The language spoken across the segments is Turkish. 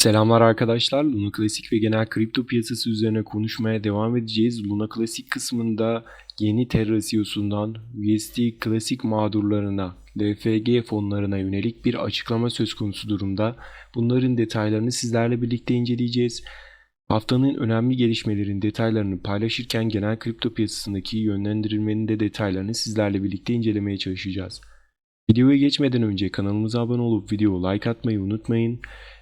Selamlar arkadaşlar. Luna Klasik ve genel kripto piyasası üzerine konuşmaya devam edeceğiz. Luna Klasik kısmında yeni Terra CEO'sundan USD Klasik mağdurlarına, LFG fonlarına yönelik bir açıklama söz konusu durumda. Bunların detaylarını sizlerle birlikte inceleyeceğiz. Haftanın önemli gelişmelerin detaylarını paylaşırken genel kripto piyasasındaki yönlendirilmenin de detaylarını sizlerle birlikte incelemeye çalışacağız. Videoya geçmeden önce kanalımıza abone olup video like atmayı unutmayın.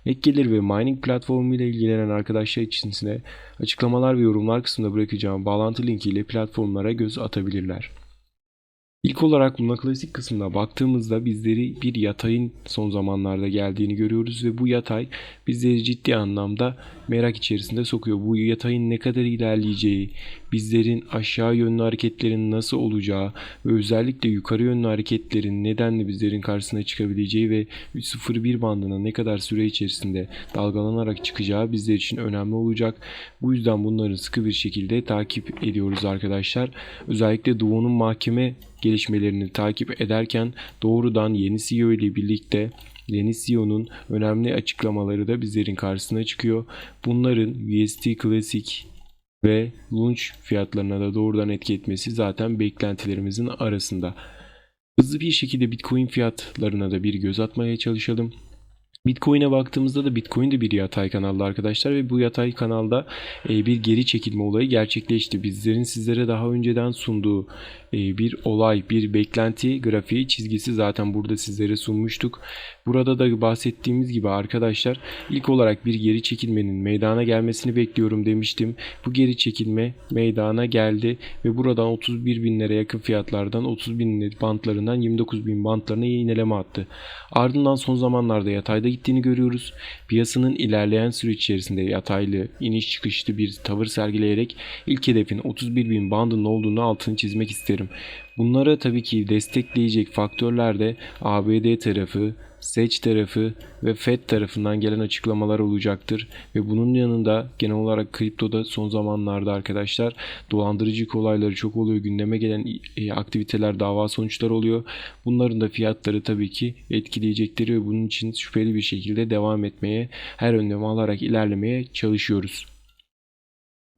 Ek gelir ve mining platformu ile ilgilenen arkadaşlar için ise açıklamalar ve yorumlar kısmında bırakacağım bağlantı linki ile platformlara göz atabilirler. İlk olarak Luna Klasik kısmına baktığımızda bizleri bir yatayın son zamanlarda geldiğini görüyoruz ve bu yatay bizleri ciddi anlamda merak içerisinde sokuyor. Bu yatayın ne kadar ilerleyeceği, bizlerin aşağı yönlü hareketlerin nasıl olacağı ve özellikle yukarı yönlü hareketlerin nedenle bizlerin karşısına çıkabileceği ve 3.01 bandına ne kadar süre içerisinde dalgalanarak çıkacağı bizler için önemli olacak. Bu yüzden bunları sıkı bir şekilde takip ediyoruz arkadaşlar. Özellikle Doğu'nun mahkeme gelişmelerini takip ederken doğrudan yeni CEO ile birlikte yeni CEO'nun önemli açıklamaları da bizlerin karşısına çıkıyor. Bunların USD Classic ve launch fiyatlarına da doğrudan etki etmesi zaten beklentilerimizin arasında. Hızlı bir şekilde Bitcoin fiyatlarına da bir göz atmaya çalışalım. Bitcoin'e baktığımızda da Bitcoin de bir yatay kanalda arkadaşlar ve bu yatay kanalda e, bir geri çekilme olayı gerçekleşti. Bizlerin sizlere daha önceden sunduğu e, bir olay, bir beklenti grafiği çizgisi zaten burada sizlere sunmuştuk. Burada da bahsettiğimiz gibi arkadaşlar ilk olarak bir geri çekilmenin meydana gelmesini bekliyorum demiştim. Bu geri çekilme meydana geldi ve buradan 31 binlere yakın fiyatlardan 30 bin bantlarından 29 bin bantlarına iğneleme attı. Ardından son zamanlarda yatayda gittiğini görüyoruz. Piyasanın ilerleyen süreç içerisinde yataylı, iniş çıkışlı bir tavır sergileyerek ilk hedefin 31 bin bandının olduğunu altını çizmek isterim. Bunlara tabii ki destekleyecek faktörler de ABD tarafı, SEC tarafı ve FED tarafından gelen açıklamalar olacaktır. Ve bunun yanında genel olarak kriptoda son zamanlarda arkadaşlar dolandırıcı olayları çok oluyor. Gündeme gelen e, aktiviteler, dava sonuçları oluyor. Bunların da fiyatları tabii ki etkileyecektir ve bunun için şüpheli bir şekilde devam etmeye, her önlemi alarak ilerlemeye çalışıyoruz.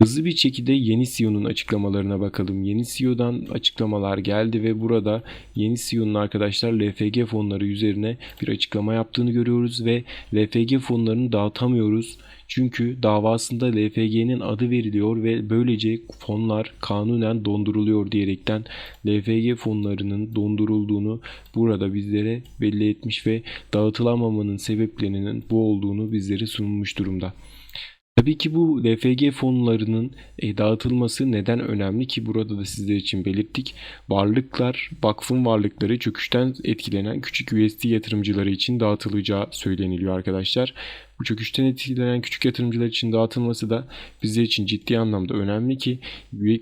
Hızlı bir şekilde yeni CEO'nun açıklamalarına bakalım. Yeni CEO'dan açıklamalar geldi ve burada yeni CEO'nun arkadaşlar LFG fonları üzerine bir açıklama yaptığını görüyoruz ve LFG fonlarını dağıtamıyoruz. Çünkü davasında LFG'nin adı veriliyor ve böylece fonlar kanunen donduruluyor diyerekten LFG fonlarının dondurulduğunu burada bizlere belli etmiş ve dağıtılamamanın sebeplerinin bu olduğunu bizlere sunmuş durumda. Tabii ki bu LFG fonlarının e, dağıtılması neden önemli ki burada da sizler için belirttik. Varlıklar, vakfın varlıkları çöküşten etkilenen küçük USD yatırımcıları için dağıtılacağı söyleniliyor arkadaşlar. Bu çöküşten etkilenen küçük yatırımcılar için dağıtılması da bizler için ciddi anlamda önemli ki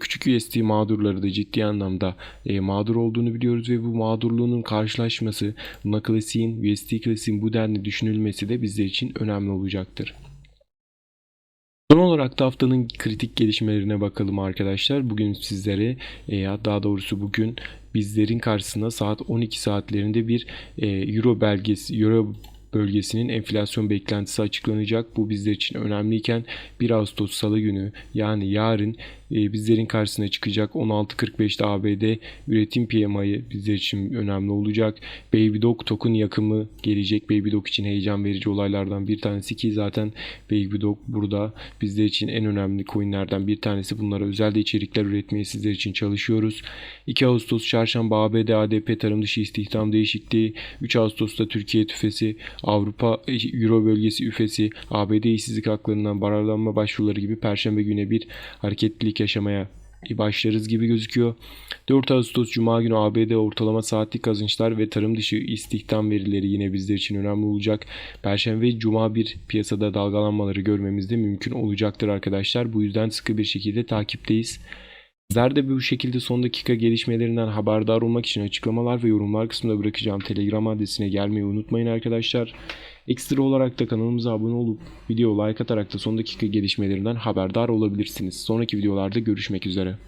küçük USD mağdurları da ciddi anlamda e, mağdur olduğunu biliyoruz ve bu mağdurluğunun karşılaşması, Luna Classic'in, USD Classic'in bu denli düşünülmesi de bizler için önemli olacaktır. Son olarak da haftanın kritik gelişmelerine bakalım arkadaşlar. Bugün sizlere e, daha doğrusu bugün bizlerin karşısına saat 12 saatlerinde bir e, Euro belgesi Euro bölgesinin enflasyon beklentisi açıklanacak. Bu bizler için önemliyken 1 Ağustos Salı günü yani yarın e, bizlerin karşısına çıkacak 16.45'te ABD üretim PMI'ı bizler için önemli olacak. Baby Dog token yakımı gelecek. Baby Dog için heyecan verici olaylardan bir tanesi ki zaten Baby Dog burada bizler için en önemli coinlerden bir tanesi. Bunlara özel de içerikler üretmeye sizler için çalışıyoruz. 2 Ağustos çarşamba ABD ADP tarım dışı istihdam değişikliği. 3 Ağustos'ta Türkiye tüfesi, Avrupa Euro bölgesi üfesi, ABD işsizlik haklarından bararlanma başvuruları gibi perşembe güne bir hareketlilik yaşamaya başlarız gibi gözüküyor. 4 Ağustos Cuma günü ABD ortalama saatlik kazançlar ve tarım dışı istihdam verileri yine bizler için önemli olacak. Perşembe ve Cuma bir piyasada dalgalanmaları görmemiz de mümkün olacaktır arkadaşlar. Bu yüzden sıkı bir şekilde takipteyiz. Sizler de bu şekilde son dakika gelişmelerinden haberdar olmak için açıklamalar ve yorumlar kısmında bırakacağım Telegram adresine gelmeyi unutmayın arkadaşlar. Ekstra olarak da kanalımıza abone olup video like atarak da son dakika gelişmelerinden haberdar olabilirsiniz. Sonraki videolarda görüşmek üzere.